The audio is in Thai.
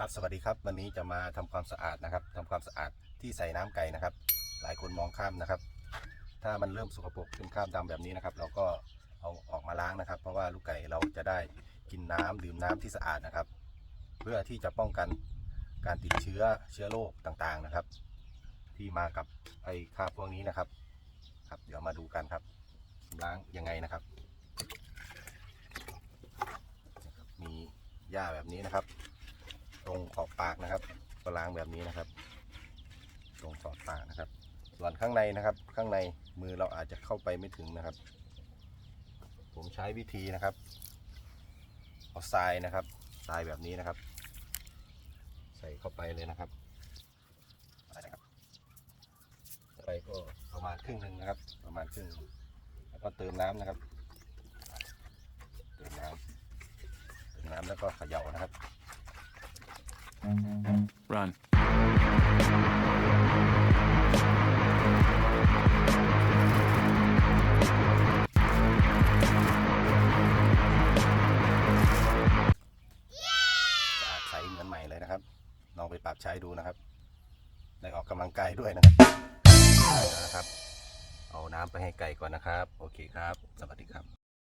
ครับสวัสดีครับวันนี้จะมาทำความสะอาดนะครับทำความสะอาดที่ใส่น้ำไก่นะครับ หลายคนมองข้ามนะครับ ถ้ามันเริ่มสกปรกเป็นคราบดำแบบนี้นะครับ เราก็เอาออกมาล้างนะครับ เพราะว่าลูกไก่เราจะได้กินน้ำดื่มน้ำที่สะอาดนะครับ เพื่อที่จะป้องกันการติดเชื้อเชื้อโรคต่างๆนะครับ ที่มากับไอ้คราบพวกนี้นะครับ ครับ เดี๋ยวมาดูกันครับ ล้างยังไงนะครับ มีหญ้าแบบนี้นะครับ ตรงขอบปากนะครับก็ล้างแบบนี้นะครับ ตรงขอบปากนะครับ ส่วนข้างในนะครับ ข้างในมือเราอาจจะเข้าไปไม่ถึงนะครับ ผมใช้วิธีนะครับ เอาทรายนะครับทรายแบบนี้นะครับ ใส่เข้าไปเลยนะครับไปก็ประมาณครึ่งหนึ่งนะครับ ประมาณครึ่งหนึ่งแล้วก็เติมน้ำนะครับ เติมน้ำเติมน้ำแล้วก็เขย่านะครับ Run. สะอาดใสเหมือนใหม่เลยนะครับ ลองไปปรับใช้ดูนะครับ ได้ออกกำลังกายด้วยนะครับนะครับ เอาน้ำไปให้ไก่ก่อนนะครับ โอเคครับ สวัสดีครับ